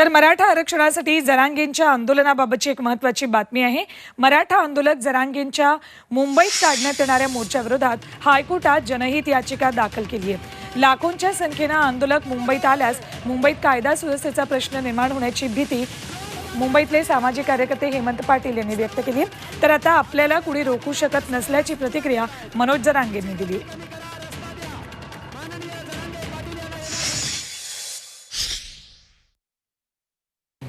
तर मराठा आरक्षणासाठी जरांगेंच्या आंदोलनाबाबतची एक महत्वाची बातमी आहे. मराठा आंदोलक जरांगेंच्या मुंबईत काढण्यात येणाऱ्या मोर्चाविरोधात हायकोर्टात जनहित याचिका दाखल केली आहे. लाखोंच्या संख्येनं आंदोलक मुंबईत आल्यास मुंबईत कायदा सुव्यवस्थेचा प्रश्न निर्माण होण्याची भीती मुंबईतले सामाजिक कार्यकर्ते हेमंत पाटील यांनी व्यक्त केली तर आता आपल्याला कुणी रोखू शकत नसल्याची प्रतिक्रिया मनोज जरांगेंनी दिली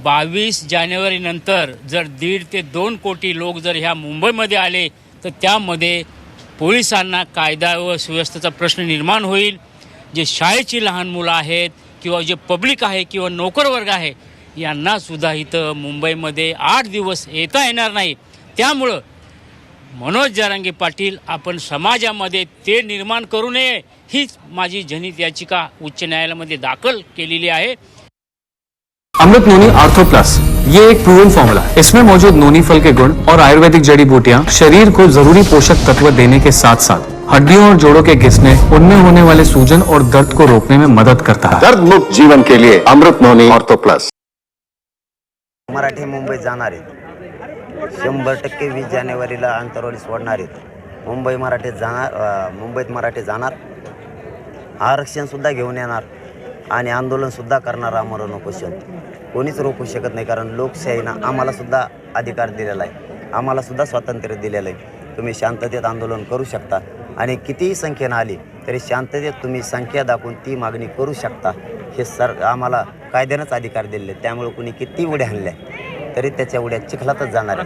बावीस जानेवारीनंतर जर दीड ते दोन कोटी लोक जर ह्या मुंबईमध्ये आले तर त्यामध्ये पोलिसांना कायदा व सुव्यवस्थेचा प्रश्न निर्माण होईल. जे शाळेची लहान मुलं आहेत किंवा जे पब्लिक आहे किंवा नोकरवर्ग आहे यांना सुद्धा इथं मुंबईमध्ये आठ दिवस येता येणार नाही. त्यामुळं मनोज जारांगे पाटील आपण समाजामध्ये ते निर्माण करू नये हीच माझी जनित याचिका उच्च न्यायालयामध्ये दाखल केलेली आहे. अमृत नोनी आर्थो प्लस ये एक प्रूवन फॉर्मूला है। इसमें मौजूद नोनी फल के गुण और आयुर्वेदिक जड़ी बूटियाँ शरीर को ज़रूरी पोषक तत्व देने के साथ साथ हड्डियों और जोड़ों के घिसने उनमें होने वाले सूजन और दर्द को रोकने में मदद करता है। दर्द मुक्त जीवन के लिए Amrit Noni ortho plus Marathi मुंबईत जाणार आहेत. शंभर टक्के वीस जानेवारीला आंतरवाली सोडणार आहेत. मुंबई मराठीत जाणार अं, मुंबईत मराठी जाणार. आरक्षणसुद्धा घेऊन येणार. आणि आंदोलनसुद्धा करणार आम्हाला उपोषण कोणीच रोखू शकत नाही कारण लोकशाहीनं आम्हालासुद्धा अधिकार दिलेला आहे. आम्हालासुद्धा स्वातंत्र्य दिलेलं आहे. तुम्ही शांततेत आंदोलन करू शकता. आणि कितीही संख्येनं आली तरी शांततेत तुम्ही संख्या दाखवून ती मागणी करू शकता. हे सर आम्हाला कायद्यानंच अधिकार दिलेले आहेत. त्यामुळे कुणी किती उड्या आणल्या तरी त्याच्या उड्या चिखलातच जाणार